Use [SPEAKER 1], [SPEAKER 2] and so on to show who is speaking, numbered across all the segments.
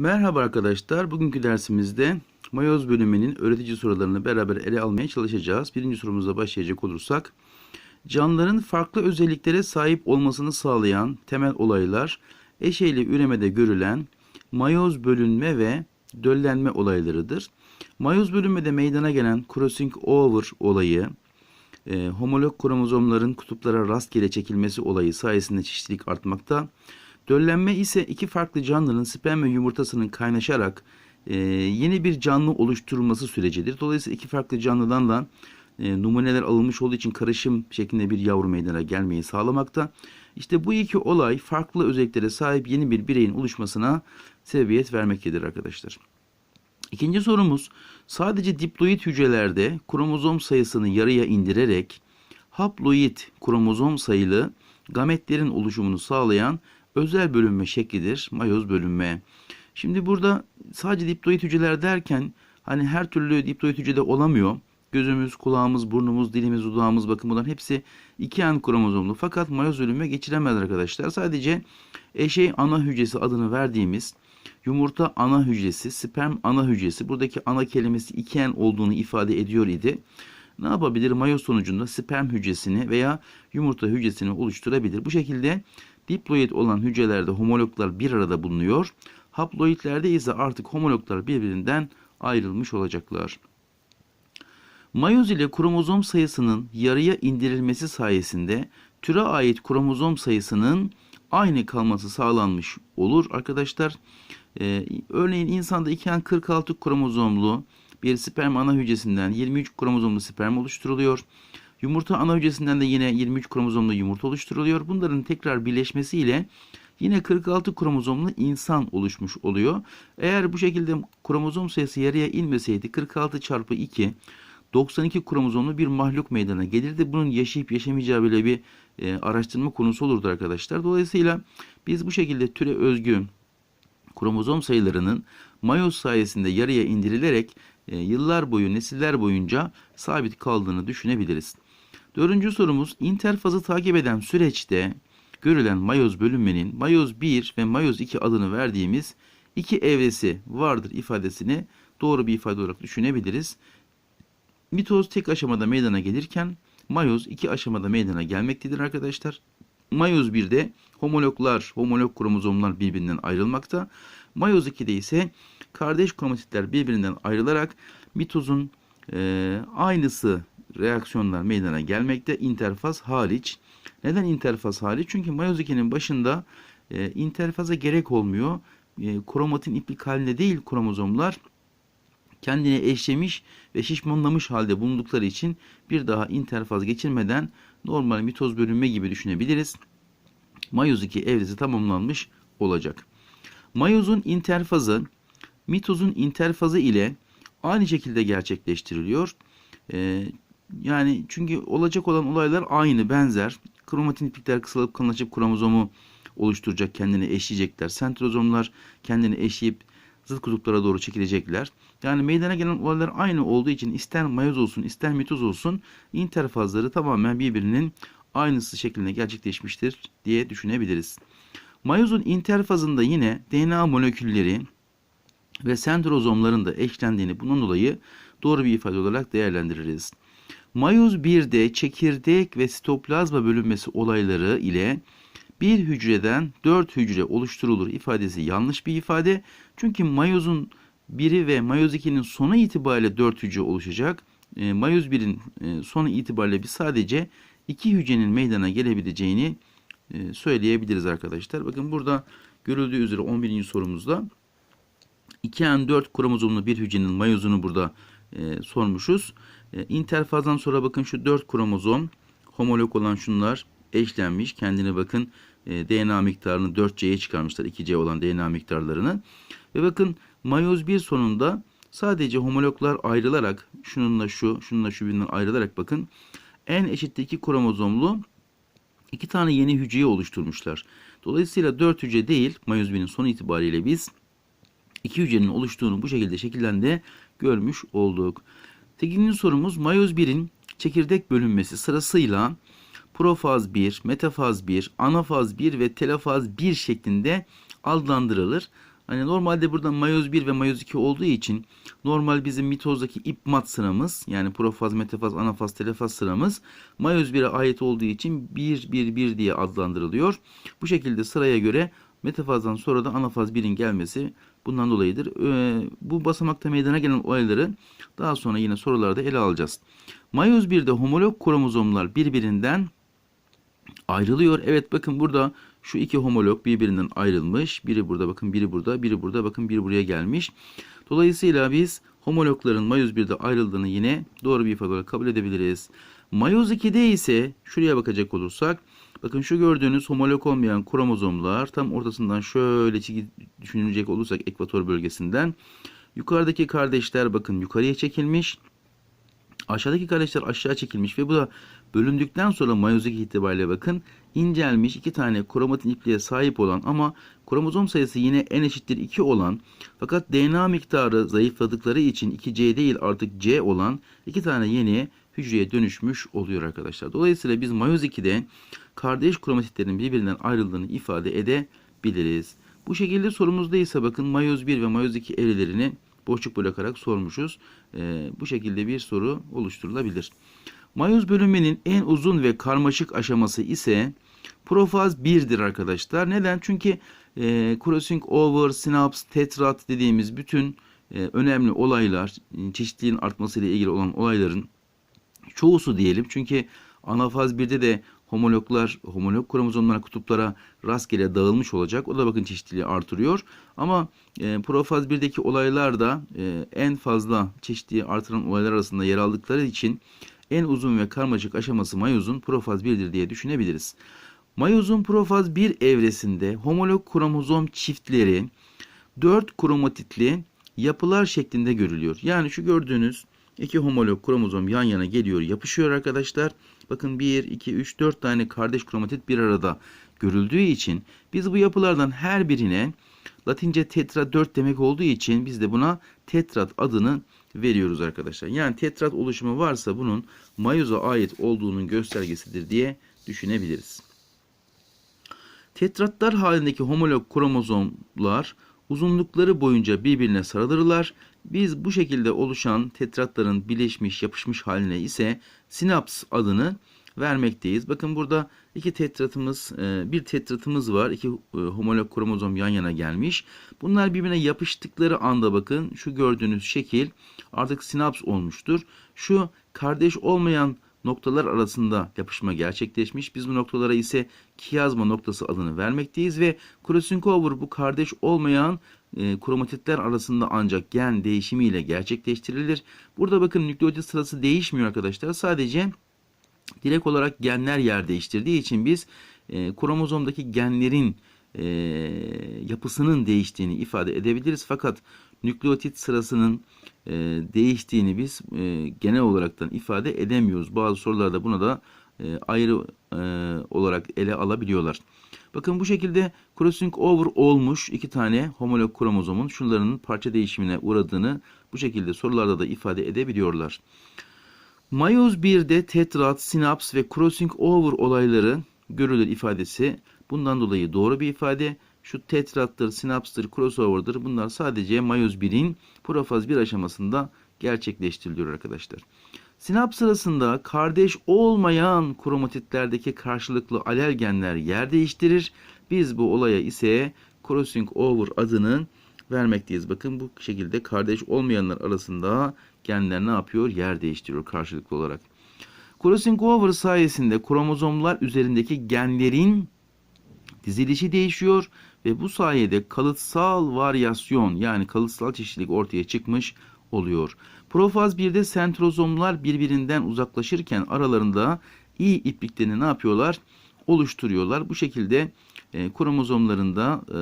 [SPEAKER 1] Merhaba arkadaşlar. Bugünkü dersimizde mayoz bölümünün öğretici sorularını beraber ele almaya çalışacağız. Birinci sorumuza başlayacak olursak. Canlıların farklı özelliklere sahip olmasını sağlayan temel olaylar eşeyli üremede görülen mayoz bölünme ve döllenme olaylarıdır. Mayoz bölünmede meydana gelen crossing over olayı, e, homolog kromozomların kutuplara rastgele çekilmesi olayı sayesinde çeşitlilik artmakta. Döllenme ise iki farklı canlının sperm ve yumurtasının kaynaşarak e, yeni bir canlı oluşturulması sürecidir. Dolayısıyla iki farklı canlıdan da e, numuneler alınmış olduğu için karışım şeklinde bir yavru meydana gelmeyi sağlamakta. İşte bu iki olay farklı özelliklere sahip yeni bir bireyin oluşmasına sebebiyet vermektedir arkadaşlar. İkinci sorumuz sadece diploid hücrelerde kromozom sayısını yarıya indirerek haploid kromozom sayılı gametlerin oluşumunu sağlayan özel bölünme şeklidir. Mayoz bölünme. Şimdi burada sadece diploid hücreler derken hani her türlü diploid hücrede olamıyor. Gözümüz, kulağımız, burnumuz, dilimiz, dudağımız bakın bunların hepsi iki en kromozomlu. Fakat mayoz bölünme geçiremez arkadaşlar. Sadece eşey ana hücresi adını verdiğimiz yumurta ana hücresi, sperm ana hücresi. Buradaki ana kelimesi iki en olduğunu ifade ediyor idi. Ne yapabilir? Mayoz sonucunda sperm hücresini veya yumurta hücresini oluşturabilir. Bu şekilde diploid olan hücrelerde homologlar bir arada bulunuyor. Haploidlerde ise artık homologlar birbirinden ayrılmış olacaklar. Mayoz ile kromozom sayısının yarıya indirilmesi sayesinde türe ait kromozom sayısının aynı kalması sağlanmış olur arkadaşlar. Ee, örneğin insanda iken 46 kromozomlu bir sperm ana hücresinden 23 kromozomlu sperm oluşturuluyor. Yumurta ana hücresinden de yine 23 kromozomlu yumurta oluşturuluyor. Bunların tekrar birleşmesiyle yine 46 kromozomlu insan oluşmuş oluyor. Eğer bu şekilde kromozom sayısı yarıya inmeseydi 46 çarpı 2 92 kromozomlu bir mahluk meydana gelirdi. Bunun yaşayıp yaşamayacağı bile bir e, araştırma konusu olurdu arkadaşlar. Dolayısıyla biz bu şekilde türe özgü kromozom sayılarının mayoz sayesinde yarıya indirilerek e, yıllar boyu, nesiller boyunca sabit kaldığını düşünebiliriz. Dördüncü sorumuz interfazı takip eden süreçte görülen mayoz bölünmenin mayoz 1 ve mayoz 2 adını verdiğimiz iki evresi vardır ifadesini doğru bir ifade olarak düşünebiliriz. Mitoz tek aşamada meydana gelirken mayoz iki aşamada meydana gelmektedir arkadaşlar. Mayoz 1'de homologlar, homolog kromozomlar birbirinden ayrılmakta. Mayoz 2'de ise kardeş kromatitler birbirinden ayrılarak mitozun e, aynısı reaksiyonlar meydana gelmekte interfaz hariç. Neden interfaz hariç? Çünkü mayoz 2'nin başında e, interfaza gerek olmuyor. E, kromatin iplik halinde değil kromozomlar kendine eşlemiş ve şişmanlamış halde bulundukları için bir daha interfaz geçirmeden normal mitoz bölünme gibi düşünebiliriz. Mayoz 2 evresi tamamlanmış olacak. Mayozun interfazı mitozun interfazı ile aynı şekilde gerçekleştiriliyor. Ee, yani çünkü olacak olan olaylar aynı, benzer. Kromatin iplikler kısalıp kalınlaşıp kromozomu oluşturacak, kendini eşleyecekler. Sentrozomlar kendini eşleyip zıt kutuplara doğru çekilecekler. Yani meydana gelen olaylar aynı olduğu için ister mayoz olsun ister mitoz olsun interfazları tamamen birbirinin aynısı şeklinde gerçekleşmiştir diye düşünebiliriz. Mayozun interfazında yine DNA molekülleri ve sentrozomların da eşlendiğini bunun dolayı doğru bir ifade olarak değerlendiririz. Mayoz 1'de çekirdek ve sitoplazma bölünmesi olayları ile bir hücreden 4 hücre oluşturulur ifadesi yanlış bir ifade. Çünkü mayozun biri ve mayoz 2'nin sonu itibariyle 4 hücre oluşacak. E, mayoz 1'in e, sonu itibariyle biz sadece 2 hücrenin meydana gelebileceğini e, söyleyebiliriz arkadaşlar. Bakın burada görüldüğü üzere 11. sorumuzda 2N4 kromozomlu bir hücrenin mayozunu burada e, sormuşuz. E, interfazdan sonra bakın şu 4 kromozom homolog olan şunlar eşlenmiş. Kendine bakın e, DNA miktarını 4C'ye çıkarmışlar. 2C olan DNA miktarlarını. Ve bakın mayoz 1 sonunda sadece homologlar ayrılarak şununla şu, şununla şu birinden ayrılarak bakın en eşitli iki kromozomlu iki tane yeni hücreyi oluşturmuşlar. Dolayısıyla 4 hücre değil mayoz 1'in son itibariyle biz iki hücrenin oluştuğunu bu şekilde şekilde görmüş olduk. 8. sorumuz mayoz 1'in çekirdek bölünmesi sırasıyla profaz 1, metafaz 1, anafaz 1 ve telafaz 1 şeklinde adlandırılır. Hani normalde burada mayoz 1 ve mayoz 2 olduğu için normal bizim mitozdaki ip mat sıramız yani profaz, metafaz, anafaz, telefaz sıramız mayoz 1'e ait olduğu için 1 1 1 diye adlandırılıyor. Bu şekilde sıraya göre metafazdan sonra da anafaz 1'in gelmesi bundan dolayıdır. Ee, bu basamakta meydana gelen olayları daha sonra yine sorularda ele alacağız. Mayoz 1'de homolog kromozomlar birbirinden ayrılıyor. Evet bakın burada şu iki homolog birbirinden ayrılmış. Biri burada bakın biri burada biri burada bakın biri buraya gelmiş. Dolayısıyla biz homologların mayoz 1'de ayrıldığını yine doğru bir ifade olarak kabul edebiliriz. Mayoz 2'de ise şuraya bakacak olursak bakın şu gördüğünüz homolog olmayan kromozomlar tam ortasından şöyle çizgi düşünecek olursak ekvator bölgesinden yukarıdaki kardeşler bakın yukarıya çekilmiş. Aşağıdaki kardeşler aşağı çekilmiş ve bu da bölündükten sonra mayozik itibariyle bakın incelmiş iki tane kromatin ipliğe sahip olan ama kromozom sayısı yine n eşittir 2 olan fakat DNA miktarı zayıfladıkları için 2C değil artık C olan iki tane yeni hücreye dönüşmüş oluyor arkadaşlar. Dolayısıyla biz mayoz 2'de kardeş kromatitlerin birbirinden ayrıldığını ifade edebiliriz. Bu şekilde sorumuzda ise bakın mayoz 1 ve mayoz 2 evrelerini boşluk bırakarak sormuşuz. Ee, bu şekilde bir soru oluşturulabilir. Mayoz bölünmenin en uzun ve karmaşık aşaması ise profaz 1'dir arkadaşlar. Neden? Çünkü e, crossing over, sinaps, tetrat dediğimiz bütün e, önemli olaylar, çeşitliliğin artmasıyla ilgili olan olayların çoğusu diyelim. Çünkü anafaz 1'de de homologlar, homolog kromozomlar kutuplara rastgele dağılmış olacak. O da bakın çeşitliliği artırıyor. Ama e, profaz 1'deki olaylar da e, en fazla çeşitliliği artıran olaylar arasında yer aldıkları için en uzun ve karmaşık aşaması mayozun profaz 1'dir diye düşünebiliriz. Mayozun profaz 1 evresinde homolog kromozom çiftleri 4 kromatitli yapılar şeklinde görülüyor. Yani şu gördüğünüz iki homolog kromozom yan yana geliyor, yapışıyor arkadaşlar. Bakın 1, 2, 3, 4 tane kardeş kromatit bir arada görüldüğü için biz bu yapılardan her birine Latince tetra 4 demek olduğu için biz de buna tetrat adını veriyoruz arkadaşlar. Yani tetrat oluşumu varsa bunun mayoza ait olduğunun göstergesidir diye düşünebiliriz. Tetratlar halindeki homolog kromozomlar uzunlukları boyunca birbirine sarılırlar. Biz bu şekilde oluşan tetratların birleşmiş yapışmış haline ise sinaps adını vermekteyiz. Bakın burada iki tetratımız, bir tetratımız var. İki homolog kromozom yan yana gelmiş. Bunlar birbirine yapıştıkları anda bakın şu gördüğünüz şekil artık sinaps olmuştur. Şu kardeş olmayan noktalar arasında yapışma gerçekleşmiş. Biz bu noktalara ise kiyazma noktası adını vermekteyiz ve crossing over bu kardeş olmayan e, kromatitler arasında ancak gen değişimiyle gerçekleştirilir. Burada bakın nükleotit sırası değişmiyor arkadaşlar. Sadece direkt olarak genler yer değiştirdiği için biz e, kromozomdaki genlerin e, yapısının değiştiğini ifade edebiliriz. Fakat nükleotit sırasının e, değiştiğini biz e, genel olaraktan ifade edemiyoruz. Bazı sorularda buna da e, ayrı e, olarak ele alabiliyorlar. Bakın bu şekilde crossing over olmuş iki tane homolog kromozomun şunların parça değişimine uğradığını bu şekilde sorularda da ifade edebiliyorlar. Mayoz 1'de tetrat, sinaps ve crossing over olayları görülür ifadesi bundan dolayı doğru bir ifade. Şu tetrattır, sinapstır, crossover'dır. Bunlar sadece mayoz 1'in profaz 1 aşamasında gerçekleştiriliyor arkadaşlar. Sinaps sırasında kardeş olmayan kromatitlerdeki karşılıklı alel genler yer değiştirir. Biz bu olaya ise crossing over adını vermekteyiz. Bakın bu şekilde kardeş olmayanlar arasında genler ne yapıyor? Yer değiştiriyor karşılıklı olarak. Crossing over sayesinde kromozomlar üzerindeki genlerin dizilişi değişiyor ve bu sayede kalıtsal varyasyon yani kalıtsal çeşitlilik ortaya çıkmış oluyor. Profaz 1'de sentrozomlar birbirinden uzaklaşırken aralarında iyi ipliklerini ne yapıyorlar? Oluşturuyorlar. Bu şekilde e, kromozomlarında e,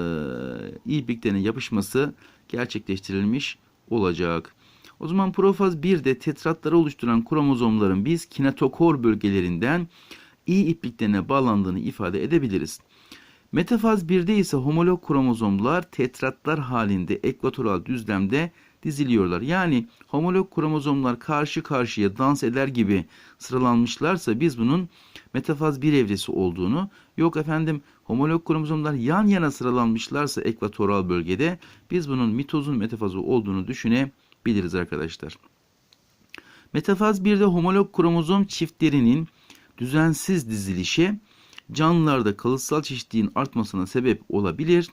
[SPEAKER 1] iyi ipliklerin yapışması gerçekleştirilmiş olacak. O zaman profaz 1'de tetratları oluşturan kromozomların biz kinetokor bölgelerinden iyi ipliklerine bağlandığını ifade edebiliriz. Metafaz 1'de ise homolog kromozomlar tetratlar halinde ekvatoral düzlemde diziliyorlar. Yani homolog kromozomlar karşı karşıya dans eder gibi sıralanmışlarsa biz bunun metafaz bir evresi olduğunu, yok efendim homolog kromozomlar yan yana sıralanmışlarsa ekvatoral bölgede biz bunun mitozun metafazı olduğunu düşünebiliriz arkadaşlar. Metafaz 1'de homolog kromozom çiftlerinin düzensiz dizilişi canlılarda kalıtsal çeşitliliğin artmasına sebep olabilir.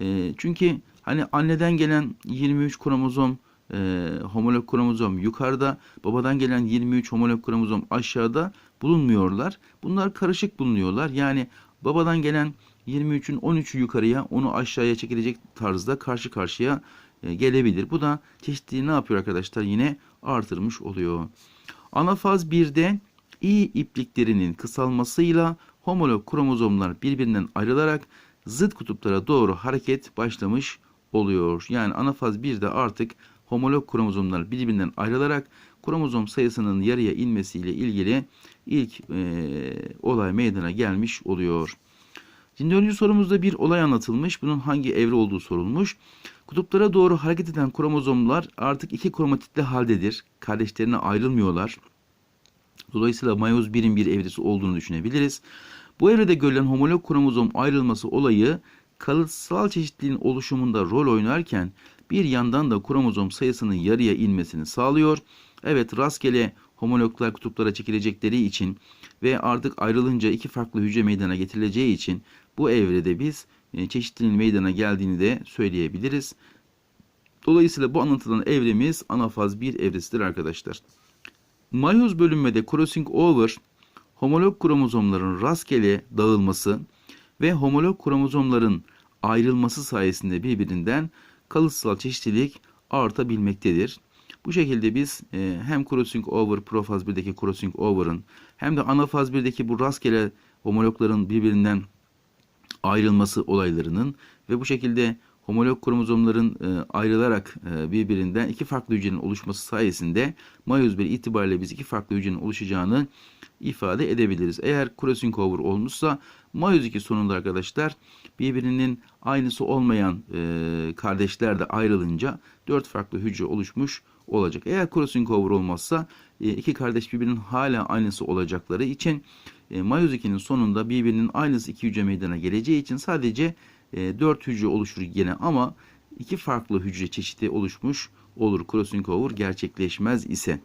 [SPEAKER 1] E, çünkü hani anneden gelen 23 kromozom e, homolog kromozom yukarıda, babadan gelen 23 homolog kromozom aşağıda bulunmuyorlar. Bunlar karışık bulunuyorlar. Yani babadan gelen 23'ün 13'ü yukarıya, onu aşağıya çekilecek tarzda karşı karşıya e, gelebilir. Bu da çeşitliliği ne yapıyor arkadaşlar? Yine artırmış oluyor. Anafaz 1'de i ipliklerinin kısalmasıyla homolog kromozomlar birbirinden ayrılarak zıt kutuplara doğru hareket başlamış oluyor. Yani anafaz 1'de artık homolog kromozomlar birbirinden ayrılarak kromozom sayısının yarıya inmesiyle ilgili ilk e, olay meydana gelmiş oluyor. Şimdi dördüncü sorumuzda bir olay anlatılmış. Bunun hangi evre olduğu sorulmuş. Kutuplara doğru hareket eden kromozomlar artık iki kromatitli haldedir. Kardeşlerine ayrılmıyorlar. Dolayısıyla mayoz 1'in bir evresi olduğunu düşünebiliriz. Bu evrede görülen homolog kromozom ayrılması olayı kalıtsal çeşitliliğin oluşumunda rol oynarken bir yandan da kromozom sayısının yarıya inmesini sağlıyor. Evet rastgele homologlar kutuplara çekilecekleri için ve artık ayrılınca iki farklı hücre meydana getirileceği için bu evrede biz e, çeşitliliğin meydana geldiğini de söyleyebiliriz. Dolayısıyla bu anlatılan evremiz anafaz 1 evresidir arkadaşlar. Mayoz bölünmede crossing over homolog kromozomların rastgele dağılması ve homolog kromozomların ayrılması sayesinde birbirinden kalıtsal çeşitlilik artabilmektedir. Bu şekilde biz e, hem crossing over profaz 1'deki crossing over'ın hem de anafaz 1'deki bu rastgele homologların birbirinden ayrılması olaylarının ve bu şekilde homolog kromozomların e, ayrılarak e, birbirinden iki farklı hücrenin oluşması sayesinde mayoz 1 itibariyle biz iki farklı hücrenin oluşacağını ifade edebiliriz. Eğer crossing over olmuşsa mayoz 2 sonunda arkadaşlar birbirinin aynısı olmayan e, kardeşler de ayrılınca dört farklı hücre oluşmuş olacak. Eğer crossing over olmazsa e, iki kardeş birbirinin hala aynısı olacakları için e, mayoz 2'nin sonunda birbirinin aynısı iki hücre meydana geleceği için sadece e, 4 hücre oluşur gene ama iki farklı hücre çeşidi oluşmuş olur crossing over gerçekleşmez ise.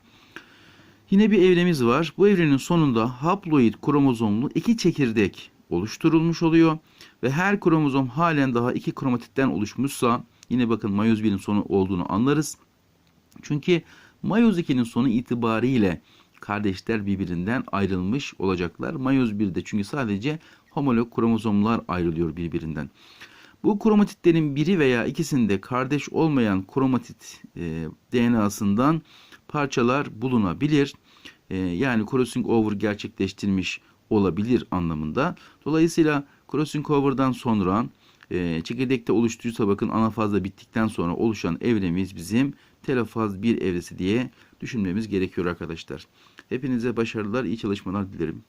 [SPEAKER 1] Yine bir evremiz var. Bu evrenin sonunda haploid kromozomlu iki çekirdek oluşturulmuş oluyor ve her kromozom halen daha iki kromatitten oluşmuşsa yine bakın mayoz 1'in sonu olduğunu anlarız. Çünkü mayoz 2'nin sonu itibariyle kardeşler birbirinden ayrılmış olacaklar. Mayoz 1'de çünkü sadece homolog kromozomlar ayrılıyor birbirinden. Bu kromatitlerin biri veya ikisinde kardeş olmayan kromatit e, DNA'sından parçalar bulunabilir. E, yani crossing over gerçekleştirmiş olabilir anlamında. Dolayısıyla crossing over'dan sonra e, çekirdekte oluştuysa bakın anafazda bittikten sonra oluşan evremiz bizim telofaz bir evresi diye düşünmemiz gerekiyor arkadaşlar. Hepinize başarılar, iyi çalışmalar dilerim.